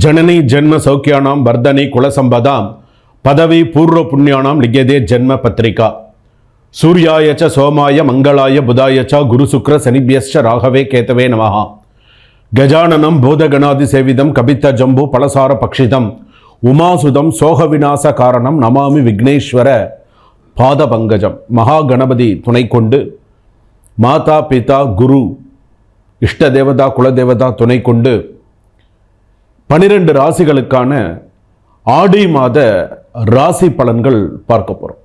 ஜனனி ஜென்ம சௌக்கியானாம் வர்தனி குலசம்பதாம் பதவி பூர்வ புண்ணியானாம் லிகதே ஜென்ம பத்திரிகா. சூர்யாயச்ச சோமாய மங்களாய புதாயச்ச குரு சுக்ர சனிபியஸ்ச ராகவே கேத்தவே நமஹா. கஜானனம் பூதகணாதி சேவிதம் கபித்த ஜம்பு பலசார பக்ஷிதம் உமாசுதம் சோக விநாச காரணம் நமாமி விக்னேஸ்வர பாத பங்கஜம் மகா கணபதி துணை கொண்டு மாதா பிதா குரு இஷ்ட தேவதா குலதேவதா துணை கொண்டு பனிரெண்டு ராசிகளுக்கான ஆடி மாத ராசி பலன்கள் பார்க்க போகிறோம்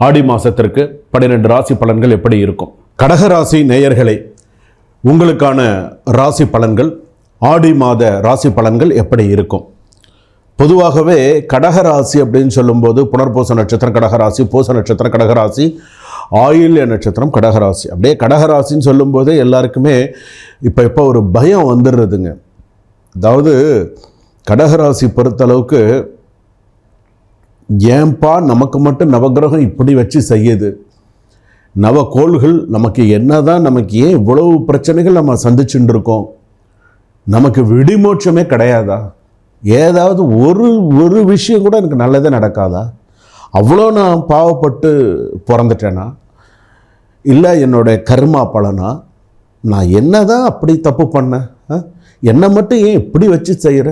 ஆடி மாதத்திற்கு பன்னிரெண்டு ராசி பலன்கள் எப்படி இருக்கும்? கடகராசி நேயர்களே உங்களுக்கான ராசி பலன்கள் ஆடி மாத ராசி பலன்கள் எப்படி இருக்கும்? பொதுவாகவே கடகராசி அப்படின்னு சொல்லும்போது புனர்பூச நட்சத்திரம் கடகராசி பூச நட்சத்திரம் கடகராசி ஆயுள்ய நட்சத்திரம் கடகராசி அப்படியே கடகராசின்னு சொல்லும்போதே எல்லாருக்குமே இப்போ இப்போ ஒரு பயம் வந்துடுறதுங்க. அதாவது கடகராசி பொறுத்தளவுக்கு ஏன்பா நமக்கு மட்டும் நவக்கிரகம் இப்படி வச்சு செய்யுது? நவக்கோள்கள் நமக்கு என்னதான் நமக்கு ஏன் இவ்வளவு பிரச்சனைகள் நம்ம சந்திச்சுட்டு இருக்கோம்? நமக்கு விடிமோட்சமே கிடையாதா? ஏதாவது ஒரு ஒரு விஷயம் கூட எனக்கு நல்லதே நடக்காதா? அவ்வளோ நான் பாவப்பட்டு பிறந்துட்டேனா? இல்லை என்னுடைய கர்மா பலனா? நான் என்ன தான் அப்படி தப்பு பண்ணேன்? ஆ? என்னை மட்டும் ஏன் இப்படி வச்சு செய்கிற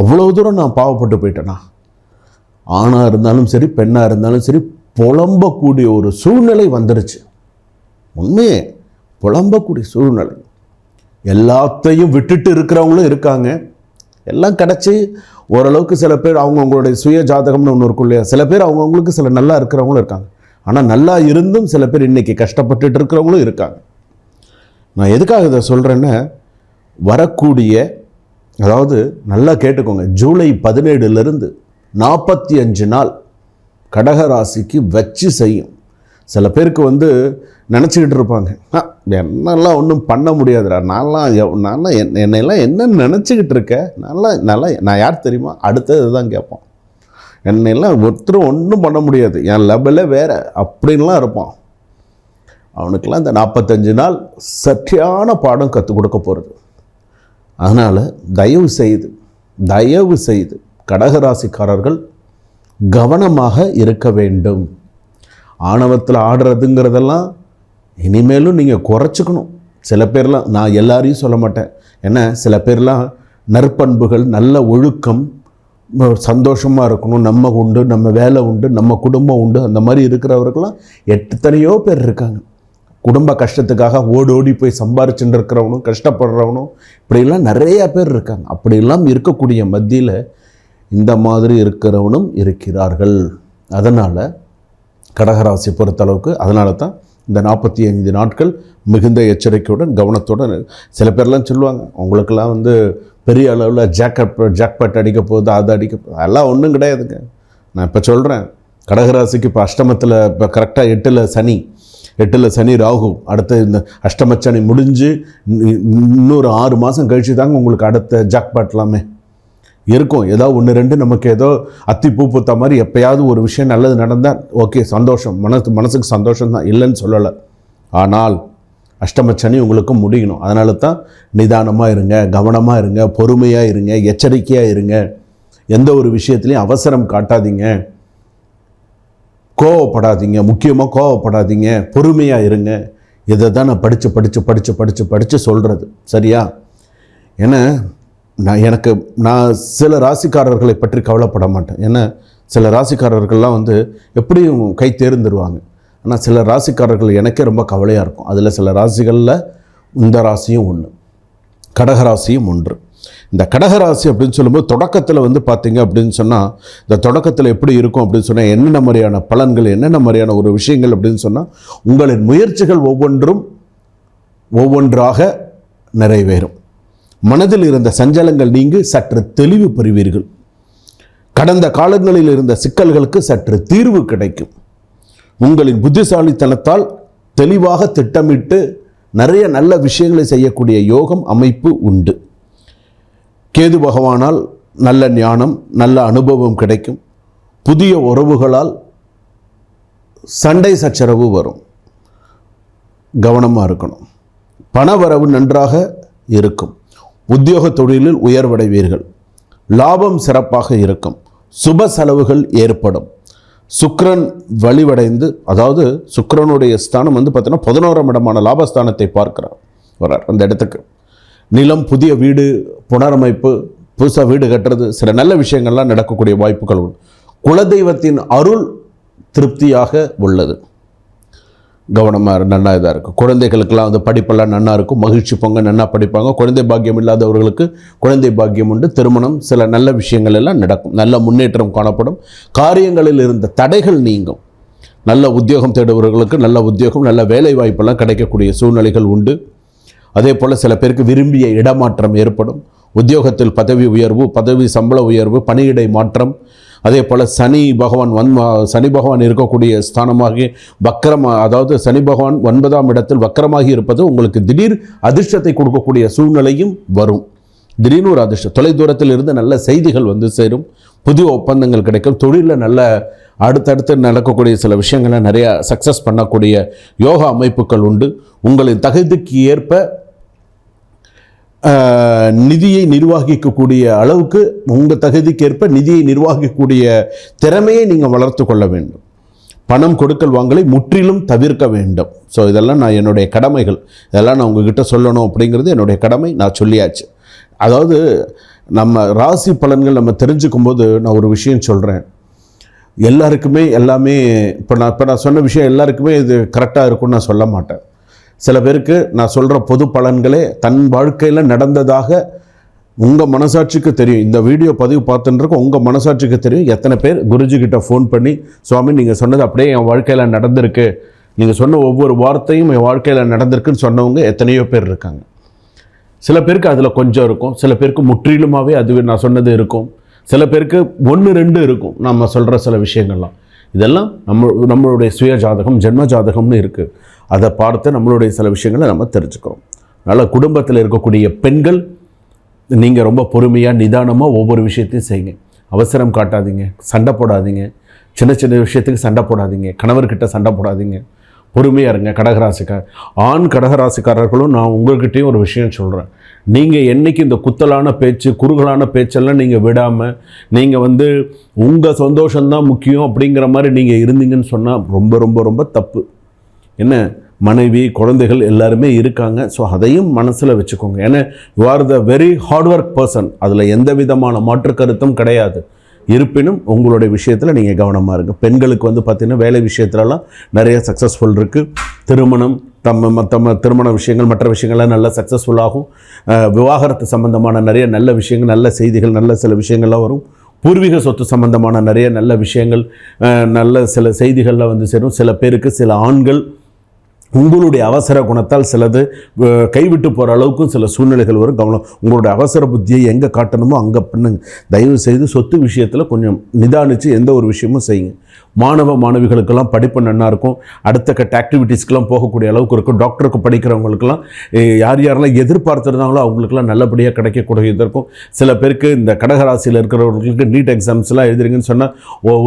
அவ்வளோ தூரம் நான் பாவப்பட்டு போயிட்டேனா? ஆணாக இருந்தாலும் சரி பெண்ணாக இருந்தாலும் சரி புலம்பக்கூடிய ஒரு சூழ்நிலை வந்துருச்சு. உண்மையே புலம்பக்கூடிய சூழ்நிலை. எல்லாத்தையும் விட்டுட்டு இருக்கிறவங்களும் இருக்காங்க. எல்லாம் கிடச்சி ஓரளவுக்கு சில பேர் அவங்கவுங்களுடைய சுய ஜாதகம்னு ஒன்று இருக்கும் இல்லையா? சில பேர் அவங்கவுங்களுக்கு சில நல்லா இருக்கிறவங்களும் இருக்காங்க. ஆனால் நல்லா இருந்தும் சில பேர் இன்றைக்கி கஷ்டப்பட்டுட்டு இருக்கிறவங்களும் இருக்காங்க. நான் எதுக்காக இதை சொல்கிறேன்னா வரக்கூடிய அதாவது நல்லா கேட்டுக்கோங்க ஜூலை பதினேழுலேருந்து நாற்பத்தி அஞ்சு நாள் கடகராசிக்கு வச்சு செய்யும். சில பேருக்கு வந்து நினச்சிக்கிட்டு இருப்பாங்க என்னெல்லாம் ஒன்றும் பண்ண முடியாதுடா நான்லாம் நான்லாம் என் என்னையெல்லாம் என்ன நினச்சிக்கிட்டு இருக்க நல்லா நல்லா நான் யார் தெரியுமா? அடுத்தது தான் கேட்பான் என்னையெல்லாம் ஒருத்தரும் ஒன்றும் பண்ண முடியாது என் லெவலே வேறு அப்படின்லாம் இருப்பான். அவனுக்கெல்லாம் இந்த நாற்பத்தஞ்சு நாள் சற்றியான பாடம் கற்றுக் கொடுக்க போகிறது அதனால் தயவு செய்து தயவு செய்து கடகராசிக்காரர்கள் கவனமாக இருக்க வேண்டும். ஆணவத்தில் ஆடுறதுங்கிறதெல்லாம் இனிமேலும் நீங்கள் குறைச்சிக்கணும். சில பேர்லாம் நான் எல்லாரையும் சொல்ல மாட்டேன். ஏன்னா சில பேர்லாம் நற்பண்புகள் நல்ல ஒழுக்கம் சந்தோஷமாக இருக்கணும். நம்ம உண்டு நம்ம வேலை உண்டு நம்ம குடும்பம் உண்டு அந்த மாதிரி இருக்கிறவர்கள்லாம் எத்தனையோ பேர் இருக்காங்க. குடும்ப கஷ்டத்துக்காக ஓடி ஓடி போய் சம்பாரிச்சுட்டு இருக்கிறவனும் கஷ்டப்படுறவனும் இப்படிலாம் நிறையா பேர் இருக்காங்க. அப்படிலாம் இருக்கக்கூடிய மத்தியில் இந்த மாதிரி இருக்கிறவனும் இருக்கிறார்கள். அதனால் கடகராசி பொறுத்தளவுக்கு அதனால தான் இந்த நாற்பத்தி ஐந்து நாட்கள் மிகுந்த எச்சரிக்கையுடன் கவனத்துடன் சில பேர்லாம் சொல்லுவாங்க அவங்களுக்கெல்லாம் வந்து பெரிய அளவில் ஜாக்கப் ஜாக்பட் அடிக்க போகுது அது அடிக்க போகுது. அதெல்லாம் ஒன்றும் கிடையாதுங்க. நான் இப்போ சொல்கிறேன் கடகராசிக்கு இப்போ அஷ்டமத்தில் இப்போ கரெக்டாக எட்டில் சனி எட்டில் சனி ராகு அடுத்த இந்த அஷ்டமச்சனி முடிஞ்சு இன்னொரு ஆறு மாதம் கழிச்சு தாங்க உங்களுக்கு அடுத்த ஜாக்பாட் எல்லாமே இருக்கும். ஏதோ ஒன்று ரெண்டு நமக்கு ஏதோ அத்தி பூ பூத்த மாதிரி எப்போயாவது ஒரு விஷயம் நல்லது நடந்தால் ஓகே சந்தோஷம். மனசு மனசுக்கு சந்தோஷம் தான் இல்லைன்னு சொல்லலை. ஆனால் அஷ்டமச்சனி உங்களுக்கு முடியணும். அதனால தான் நிதானமாக இருங்க கவனமாக இருங்க பொறுமையாக இருங்க எச்சரிக்கையாக இருங்க. எந்த ஒரு விஷயத்துலையும் அவசரம் காட்டாதீங்க. கோவப்படாதீங்க. முக்கியமாக கோவப்படாதீங்க. பொறுமையாக இருங்க. இதை தான் நான் படித்து படித்து படித்து படித்து படித்து சொல்கிறது சரியா? ஏன்னா நான் எனக்கு நான் சில ராசிக்காரர்களை பற்றி கவலைப்பட மாட்டேன். ஏன்னா சில ராசிக்காரர்கள்லாம் வந்து எப்படியும் கை தேர்ந்துருவாங்க. ஆனால் சில ராசிக்காரர்கள் எனக்கே ரொம்ப கவலையாக இருக்கும். அதில் சில ராசிகளில் இந்த ராசியும் ஒன்று கடகராசியும் ஒன்று. இந்த கடகராசி அப்படின்னு சொல்லும்போது தொடக்கத்தில் வந்து பார்த்தீங்க அப்படின்னு சொன்னால் இந்த தொடக்கத்தில் எப்படி இருக்கும் அப்படின்னு சொன்னால் என்னென்ன மாதிரியான பலன்கள் என்னென்ன மாதிரியான ஒரு விஷயங்கள் அப்படின்னு சொன்னால் உங்களின் முயற்சிகள் ஒவ்வொன்றும் ஒவ்வொன்றாக நிறைவேறும். மனதில் இருந்த சஞ்சலங்கள் நீங்கி சற்று தெளிவு பெறுவீர்கள். கடந்த காலங்களில் இருந்த சிக்கல்களுக்கு சற்று தீர்வு கிடைக்கும். உங்களின் புத்திசாலித்தனத்தால் தெளிவாக திட்டமிட்டு நிறைய நல்ல விஷயங்களை செய்யக்கூடிய யோகம் அமைப்பு உண்டு. கேது பகவானால் நல்ல ஞானம் நல்ல அனுபவம் கிடைக்கும். புதிய உறவுகளால் சண்டை சச்சரவு வரும். கவனமாக இருக்கணும். பணவரவு நன்றாக இருக்கும். உத்தியோக தொழிலில் உயர்வடைவீர்கள். லாபம் சிறப்பாக இருக்கும். சுப செலவுகள் ஏற்படும். சுக்ரன் வலிவடைந்து அதாவது சுக்ரனுடைய ஸ்தானம் வந்து பார்த்தீங்கன்னா பதினோராம் இடமான லாபஸ்தானத்தை பார்க்கிறார். வரார் அந்த இடத்துக்கு. நிலம் புதிய வீடு புனரமைப்பு புதுசாக வீடு கட்டுறது சில நல்ல விஷயங்கள்லாம் நடக்கக்கூடிய வாய்ப்புகள் உண்டு. குலதெய்வத்தின் அருள் திருப்தியாக உள்ளது. கவனமாக நன்னா இதாக இருக்கும். குழந்தைகளுக்கெல்லாம் வந்து படிப்பெல்லாம் நன்னா இருக்கும். மகிழ்ச்சி பொங்க நன்னா படிப்பாங்க. குழந்தை பாக்கியம் இல்லாதவர்களுக்கு குழந்தை பாக்கியம் உண்டு. திருமணம் சில நல்ல விஷயங்கள் எல்லாம் நடக்கும். நல்ல முன்னேற்றம் காணப்படும். காரியங்களில் இருந்த தடைகள் நீங்கும். நல்ல உத்தியோகம் தேடுபவர்களுக்கு நல்ல உத்தியோகம் நல்ல வேலை வாய்ப்பெல்லாம் கிடைக்கக்கூடிய சூழ்நிலைகள் உண்டு. அதே போல் சில பேருக்கு விரும்பிய இடமாற்றம் ஏற்படும். உத்தியோகத்தில் பதவி உயர்வு பதவி சம்பள உயர்வு பணியிடை மாற்றம். அதே போல் சனி பகவான் வன் சனி பகவான் இருக்கக்கூடிய ஸ்தானமாகி வக்கரமாக அதாவது சனி பகவான் ஒன்பதாம் இடத்தில் வக்கரமாகி இருப்பது உங்களுக்கு திடீர் அதிர்ஷ்டத்தை கொடுக்கக்கூடிய சூழ்நிலையும் வரும். திடீர்னு ஒரு அதிர்ஷ்டம். தொலைதூரத்தில் இருந்து நல்ல செய்திகள் வந்து சேரும். புதிய ஒப்பந்தங்கள் கிடைக்கும். தொழிலில் நல்ல அடுத்தடுத்து நடக்கக்கூடிய சில விஷயங்களை நிறையா சக்ஸஸ் பண்ணக்கூடிய யோகா அமைப்புகள் உண்டு. உங்களின் தகுதிக்கு ஏற்ப நிதியை நிர்வகிக்கக்கூடிய அளவுக்கு உங்கள் தகுதிக்கேற்ப நிதியை நிர்வகிக்கக்கூடிய திறமையை நீங்கள் வளர்த்து கொள்ள வேண்டும். பணம் கொடுக்கல் வாங்கலை முற்றிலும் தவிர்க்க வேண்டும். ஸோ இதெல்லாம் நான் என்னுடைய கடமைகள். இதெல்லாம் நான் உங்ககிட்ட சொல்லணும் அப்படிங்கிறது என்னுடைய கடமை. நான் சொல்லியாச்சு. அதாவது நம்ம ராசி பலன்கள் நம்ம தெரிஞ்சுக்கும் போது நான் ஒரு விஷயம் சொல்கிறேன் எல்லாருக்குமே எல்லாமே இப்போ நான் இப்போ நான் சொன்ன விஷயம் எல்லாருக்குமே இது கரெக்டாக இருக்கும்னு நான் சொல்ல மாட்டேன். சில பேருக்கு நான் சொல்கிற பொது பலன்களே தன் வாழ்க்கையில் நடந்ததாக உங்கள் மனசாட்சிக்கு தெரியும். இந்த வீடியோ பதிவு பார்த்துன்றக்கு உங்கள் மனசாட்சிக்கு தெரியும். எத்தனை பேர் குருஜி கிட்ட ஃபோன் பண்ணி சுவாமி நீங்கள் சொன்னது அப்படியே என் வாழ்க்கையில் நடந்திருக்கு. நீங்கள் சொன்ன ஒவ்வொரு வார்த்தையும் என் வாழ்க்கையில் நடந்திருக்குன்னு சொன்னவங்க எத்தனையோ பேர் இருக்காங்க. சில பேருக்கு அதில் கொஞ்சம் இருக்கும். சில பேருக்கு முற்றிலுமாகவே அதுவே நான் சொன்னது இருக்கும். சில பேருக்கு ஒன்று ரெண்டு இருக்கும். நம்ம சொல்கிற சில விஷயங்கள்லாம். இதெல்லாம் நம்ம நம்மளுடைய சுய ஜாதகம் ஜென்ம ஜாதகம்னு இருக்குது அதை பார்த்து நம்மளுடைய சில விஷயங்களை நம்ம தெரிஞ்சுக்கிறோம். அதனால் குடும்பத்தில் இருக்கக்கூடிய பெண்கள் நீங்கள் ரொம்ப பொறுமையாக நிதானமாக ஒவ்வொரு விஷயத்தையும் செய்யுங்க. அவசரம் காட்டாதீங்க சண்டை போடாதீங்க. சின்ன சின்ன விஷயத்துக்கு சண்டை போடாதீங்க. கணவர்கிட்ட சண்டை போடாதீங்க. பொறுமையாக இருங்க. கடகராசிக்கார் ஆண் கடகராசிக்காரர்களும் நான் உங்கள்கிட்டயும் ஒரு விஷயம் சொல்கிறேன் நீங்கள் என்னைக்கு இந்த குத்தலான பேச்சு குறுகலான பேச்செல்லாம் நீங்கள் விடாமல் நீங்கள் வந்து உங்கள் சந்தோஷம்தான் முக்கியம் அப்படிங்கிற மாதிரி நீங்கள் இருந்தீங்கன்னு சொன்னால் ரொம்ப ரொம்ப ரொம்ப தப்பு. என்ன? மனைவி குழந்தைகள் எல்லாருமே இருக்காங்க. ஸோ அதையும் மனசில் வச்சுக்கோங்க. ஏன்னா you are the very hard work person அதில் எந்த விதமான மாற்று கருத்தும் கிடையாது. இருப்பினும் உங்களுடைய விஷயத்தில் நீங்கள் கவனமாக இருங்க. பெண்களுக்கு வந்து பார்த்திங்கன்னா வேலை விஷயத்துலலாம் நிறைய சக்ஸஸ்ஃபுல் இருக்குது திருமணம் தம்ம மற்ற திருமண விஷயங்கள் மற்ற விஷயங்கள்லாம் நல்லா சக்ஸஸ்ஃபுல் ஆகும். விவாகரத்து சம்பந்தமான நிறைய நல்ல விஷயங்கள் நல்ல செய்திகள் நல்ல சில விஷயங்கள்லாம் வரும். பூர்வீக சொத்து சம்பந்தமான நிறைய நல்ல விஷயங்கள் நல்ல சில செய்திகளில் வந்து சேரும். சில பேருக்கு சில ஆண்கள் உங்களுடைய அவசர குணத்தால் சிலது கைவிட்டு போகிற அளவுக்கும் சில சூழ்நிலைகள் வரும். கவனம் உங்களுடைய அவசர புத்தியை எங்கே காட்டணுமோ அங்கே பண்ணுங்க. தயவு செய்து சொத்து விஷயத்தில் கொஞ்சம் நிதானித்து எந்த ஒரு விஷயமும் செய்யுங்க. மாணவ மாணவிகளுக்கெல்லாம் படிப்பு நன்னா இருக்கும். அடுத்த கட்ட ஆக்டிவிட்டீஸ்க்கெல்லாம் போகக்கூடிய அளவுக்கு இருக்கும். டாக்டருக்கு படிக்கிறவங்களுக்கெல்லாம் யார் யாரெல்லாம் எதிர்பார்த்துருந்தாங்களோ அவங்களுக்கெல்லாம் நல்லபடியாக கிடைக்கக்கூடிய இது இருக்கும். சில பேருக்கு இந்த கடகராசியில் இருக்கிறவர்களுக்கு நீட் எக்ஸாம்ஸ்லாம் எழுதுறீங்கன்னு சொன்னால்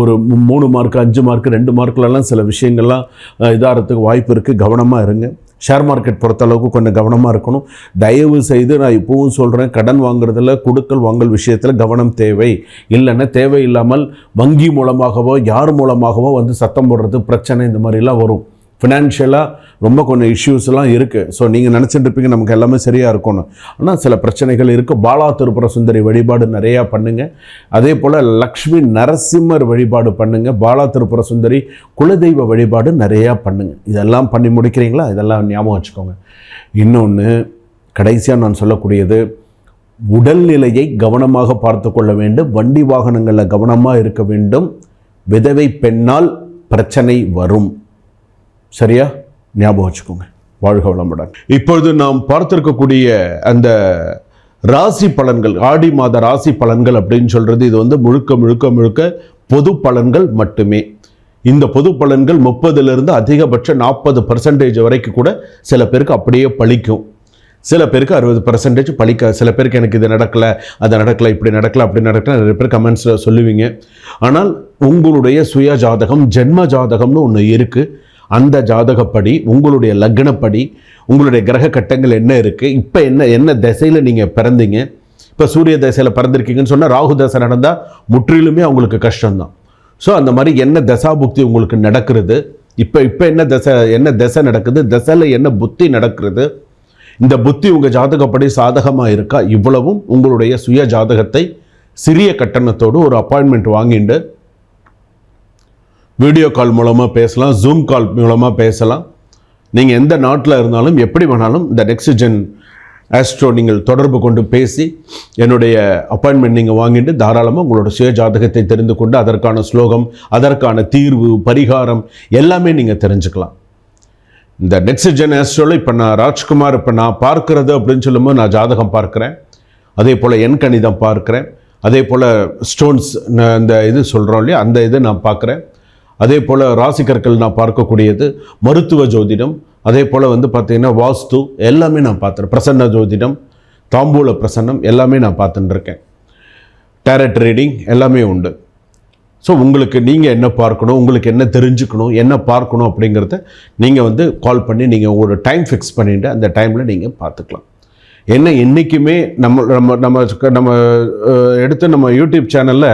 ஒரு மூணு மார்க் அஞ்சு மார்க் ரெண்டு மார்க்லலாம் சில விஷயங்கள்லாம் இதாகிறதுக்கு வாய்ப்பு இருக்குது கவனமாக இருங்க. ஷேர் மார்க்கெட் பொறுத்தளவுக்கு கொஞ்சம் கவனமாக இருக்கணும். தயவு செய்து நான் இப்போவும் சொல்கிறேன் கடன் வாங்குறதுல கொடுக்கல் வாங்கல் விஷயத்தில் கவனம் தேவை. இல்லைன்னா தேவையில்லாமல் வங்கி மூலமாகவோ யார் மூலமாகவோ வந்து சத்தம் போடுறது பிரச்சனை இந்த மாதிரிலாம் வரும். ஃபினான்ஷியலாக ரொம்ப கொஞ்சம் இஷ்யூஸ்லாம் இருக்குது ஸோ நீங்கள் நினச்சிட்டு இருப்பீங்க நமக்கு எல்லாமே சரியாக இருக்கணும் ஆனால் சில பிரச்சனைகள் இருக்குது பாலா திருப்புர சுந்தரி வழிபாடு நிறையா பண்ணுங்கள் அதே போல் லக்ஷ்மி நரசிம்மர் வழிபாடு பண்ணுங்கள் பாலா திருப்புர சுந்தரி குலதெய்வ வழிபாடு நிறையா பண்ணுங்கள் இதெல்லாம் பண்ணி முடிக்கிறீங்களா? இதெல்லாம் ஞாபகம் வச்சுக்கோங்க. இன்னொன்று கடைசியாக நான் சொல்லக்கூடியது உடல்நிலையை கவனமாக பார்த்து கொள்ள வேண்டும். வண்டி வாகனங்களில் கவனமாக இருக்க வேண்டும். விதவை பெண்ணால் பிரச்சனை வரும். சரியா? ஞாபகம் வச்சுக்கோங்க. வாழ்க வளமுடன் இப்பொழுது நாம் பார்த்திருக்கக்கூடிய அந்த ராசி பலன்கள் ஆடி மாத ராசி பலன்கள் அப்படின்னு சொல்கிறது இது வந்து முழுக்க முழுக்க முழுக்க பொது பலன்கள் மட்டுமே. இந்த பொது பலன்கள் முப்பதுலேருந்து அதிகபட்ச நாற்பது பர்சன்டேஜ் வரைக்கும் கூட சில பேருக்கு அப்படியே பழிக்கும். சில பேருக்கு அறுபது பர்சன்டேஜ் பழிக்க சில பேருக்கு எனக்கு இது நடக்கலை அது நடக்கலை இப்படி நடக்கலை அப்படி நடக்கலை நிறைய பேர் கமெண்ட்ஸில் சொல்லுவீங்க. ஆனால் உங்களுடைய சுய ஜாதகம் ஜென்ம ஜாதகம்னு ஒன்று இருக்குது அந்த ஜாதகப்படி உங்களுடைய லக்னப்படி உங்களுடைய கிரக கட்டங்கள் என்ன இருக்குது இப்போ என்ன என்ன திசையில் நீங்கள் பிறந்தீங்க இப்போ சூரிய தசையில் பிறந்திருக்கீங்கன்னு சொன்னால் ராகு தசை நடந்தால் முற்றிலுமே அவங்களுக்கு கஷ்டம்தான். ஸோ அந்த மாதிரி என்ன தசாபுக்தி உங்களுக்கு நடக்கிறது இப்போ இப்போ என்ன தசை என்ன தசை நடக்குது தசையில் என்ன புத்தி நடக்கிறது இந்த புத்தி உங்கள் ஜாதகப்படி சாதகமாக இருக்கா இவ்வளவும் உங்களுடைய சுய ஜாதகத்தை சிறிய கட்டணத்தோடு ஒரு அப்பாயின்மெண்ட் வாங்கிட்டு வீடியோ கால் மூலமாக பேசலாம் ஜூம் கால் மூலமாக பேசலாம். நீங்கள் எந்த நாட்டில் இருந்தாலும் எப்படி வேணாலும் இந்த நெக்ஸ்ட் ஜென் ஆஸ்ட்ரோ நீங்கள் தொடர்பு கொண்டு பேசி என்னுடைய அப்பாயின்மெண்ட் நீங்கள் வாங்கிட்டு தாராளமாக உங்களோட சுய ஜாதகத்தை தெரிந்து கொண்டு அதற்கான ஸ்லோகம் அதற்கான தீர்வு பரிகாரம் எல்லாமே நீங்கள் தெரிஞ்சுக்கலாம். இந்த நெக்ஸ்ட் ஜென் ஆஸ்ட்ரோவில் இப்போ நான் ராஜ்குமார் இப்போ நான் பார்க்கறது அப்படின்னு சொல்லும்போது நான் ஜாதகம் பார்க்குறேன். அதே போல் என் கணிதம் பார்க்குறேன். அதே போல் ஸ்டோன்ஸ் இந்த இது சொல்கிறோம் இல்லையா? அந்த இது நான் பார்க்குறேன். அதே போல் ராசிக்கற்கள் நான் பார்க்கக்கூடியது மருத்துவ ஜோதிடம் அதே போல் வந்து பார்த்திங்கன்னா வாஸ்து எல்லாமே நான் பார்த்துறேன் பிரசன்ன ஜோதிடம் தாம்பூல பிரசன்னம் எல்லாமே நான் பார்த்துட்டுருக்கேன் டேரட் ரீடிங் எல்லாமே உண்டு. ஸோ உங்களுக்கு நீங்கள் என்ன பார்க்கணும் உங்களுக்கு என்ன தெரிஞ்சுக்கணும் என்ன பார்க்கணும் அப்படிங்கிறத நீங்கள் வந்து கால் பண்ணி நீங்கள் ஒரு டைம் ஃபிக்ஸ் பண்ணிவிட்டு அந்த டைமில் நீங்கள் பார்த்துக்கலாம். என்ன என்றைக்குமே நம்ம நம்ம நம்ம நம்ம எடுத்து நம்ம யூடியூப் சேனலில்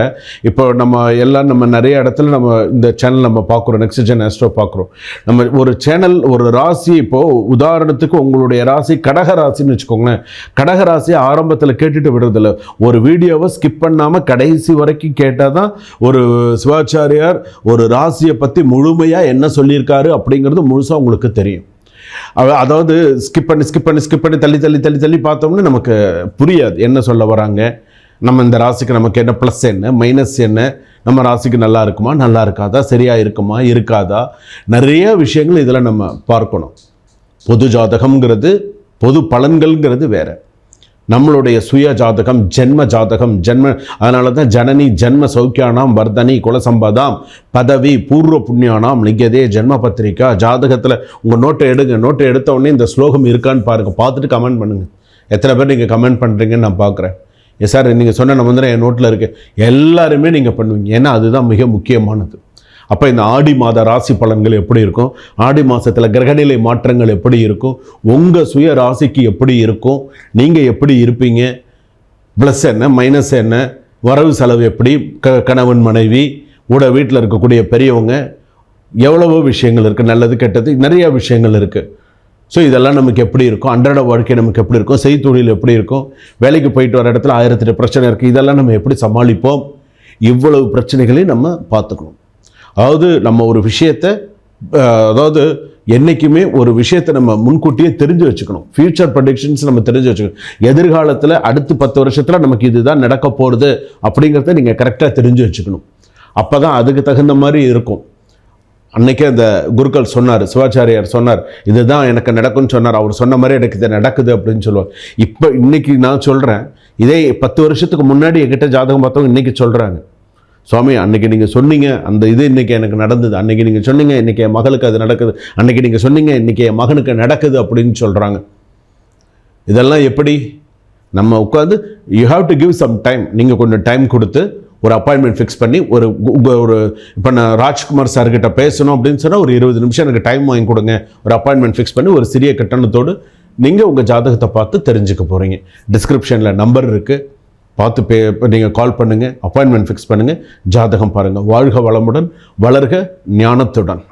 இப்போ நம்ம எல்லாம் நம்ம நிறைய இடத்துல நம்ம இந்த சேனல் நம்ம பார்க்குறோம். நெக்ஸ்ட் ஜென் ஆஸ்ட்ரோ பார்க்குறோம். நம்ம ஒரு சேனல் ஒரு ராசி இப்போது உதாரணத்துக்கு உங்களுடைய ராசி கடக ராசின்னு வச்சுக்கோங்களேன். கடக ராசி ஆரம்பத்தில் கேட்டுட்டு விடுறதில்ல. ஒரு வீடியோவை ஸ்கிப் பண்ணாமல் கடைசி வரைக்கும் கேட்டால் தான் ஒரு சிவாச்சாரியார் ஒரு ராசியை பற்றி முழுமையாக என்ன சொல்லியிருக்காரு அப்படிங்கிறது முழுசாக உங்களுக்கு தெரியும். அதாவது ஸ்கிப் பண்ணி ஸ்கிப் பண்ணி ஸ்கிப் பண்ணி தள்ளி தள்ளி தள்ளி தள்ளி பார்த்தோம்னா நமக்கு புரியாது. என்ன சொல்ல வராங்க? நம்ம இந்த ராசிக்கு நமக்கு என்ன ப்ளஸ் என்ன மைனஸ் என்ன? நம்ம ராசிக்கு நல்லா இருக்குமா? நல்லா இருக்காதா? சரியாக இருக்குமா? இருக்காதா? நிறைய விஷயங்கள் இதில் நம்ம பார்க்கணும். பொது ஜாதகம்ங்கிறது பொது பலன்கள்ங்கிறது வேறு. நம்மளுடைய சுய ஜாதகம் ஜென்ம ஜாதகம் ஜென்ம அதனால தான் ஜனனி ஜென்ம சௌக்கியானாம் வர்தனி குலசம்பதாம் பதவி பூர்வ புண்ணியானாம் லிங்கதே ஜென்ம பத்திரிக்கா ஜாதகத்தில் உங்கள் நோட்டை எடுங்க. நோட்டை எடுத்த உடனே இந்த ஸ்லோகம் இருக்கான்னு பாருங்கள் பார்த்துட்டு கமெண்ட் பண்ணுங்கள் எத்தனை பேர் நீங்கள் கமெண்ட் பண்ணுறீங்கன்னு நான் பார்க்குறேன். எஸ் சார் நீங்கள் சொன்ன நம்பர் என் நோட்டில் இருக்குது எல்லாருமே நீங்கள் பண்ணுவீங்க. ஏன்னா அதுதான் மிக முக்கியமானது. அப்போ இந்த ஆடி மாத ராசி பலன்கள் எப்படி இருக்கும்? ஆடி மாதத்தில் கிரகநிலை மாற்றங்கள் எப்படி இருக்கும்? உங்கள் சுய ராசிக்கு எப்படி இருக்கும்? நீங்கள் எப்படி இருப்பீங்க? ப்ளஸ் என்ன மைனஸ் என்ன? வரவு செலவு எப்படி? க கணவன் மனைவி கூட வீட்டில் இருக்கக்கூடிய பெரியவங்க எவ்வளவோ விஷயங்கள் இருக்குது நல்லது கெட்டது நிறைய விஷயங்கள் இருக்குது ஸோ இதெல்லாம் நமக்கு எப்படி இருக்கும்? அன்றாட வாழ்க்கை நமக்கு எப்படி இருக்கும்? செய்தொழில் எப்படி இருக்கும்? வேலைக்கு போயிட்டு வர இடத்துல ஆயிரத்தெட்டு பிரச்சனை இருக்குது இதெல்லாம் நம்ம எப்படி சமாளிப்போம்? இவ்வளவு பிரச்சனைகளையும் நம்ம பார்த்துக்கணும். அதாவது நம்ம ஒரு விஷயத்தை அதாவது என்றைக்குமே ஒரு விஷயத்தை நம்ம முன்கூட்டியே தெரிஞ்சு வச்சுக்கணும். ஃபியூச்சர் ப்ரொடிக்ஷன்ஸ் நம்ம தெரிஞ்சு வச்சுக்கணும். எதிர்காலத்தில் அடுத்து பத்து வருஷத்தில் நமக்கு இதுதான் நடக்க போகிறது அப்படிங்கிறத நீங்கள் கரெக்டாக தெரிஞ்சு வச்சுக்கணும். அப்போ தான் அதுக்கு தகுந்த மாதிரி இருக்கும். அன்னைக்கே அந்த குருக்கள் சொன்னார் சிவாச்சாரியார் சொன்னார் இதுதான் எனக்கு நடக்கும்னு சொன்னார். அவர் சொன்ன மாதிரி எனக்கு இது நடக்குது அப்படின்னு சொல்லுவார் இப்போ இன்னைக்கு நான் சொல்கிறேன் இதே பத்து வருஷத்துக்கு முன்னாடி என்கிட்ட ஜாதகம் பார்த்தவங்க இன்னைக்கு சொல்கிறாங்க சுவாமி அன்னைக்கு நீங்கள் சொன்னீங்க அந்த இது இன்னைக்கு எனக்கு நடந்தது. அன்னைக்கு நீங்கள் சொன்னீங்க இன்னைக்கு என் மகளுக்கு அது நடக்குது. அன்னைக்கு நீங்கள் சொன்னீங்க இன்றைக்கி என் மகனுக்கு நடக்குது அப்படின்னு சொல்கிறாங்க இதெல்லாம் எப்படி? நம்ம உட்காந்து you have to give some time நீங்கள் கொஞ்சம் டைம் கொடுத்து ஒரு அப்பாயின்மெண்ட் ஃபிக்ஸ் பண்ணி ஒரு ஒரு இப்போ நான் ராஜ்குமார் சார்கிட்ட பேசணும் அப்படின்னு சொன்னால் ஒரு இருபது நிமிஷம் எனக்கு டைம் வாங்கி கொடுங்க. ஒரு அப்பாயின்மெண்ட் ஃபிக்ஸ் பண்ணி ஒரு சிறிய கட்டணத்தோடு நீங்கள் உங்கள் ஜாதகத்தை பார்த்து தெரிஞ்சுக்க போகிறீங்க டிஸ்கிரிப்ஷனில் நம்பர் இருக்குது பார்த்து பே நீங்கள் கால் பண்ணுங்கள் அப்பாயின்மெண்ட் ஃபிக்ஸ் பண்ணுங்கள் ஜாதகம் பாருங்கள் வாழ்க வளமுடன் வளர்க ஞானத்துடன்.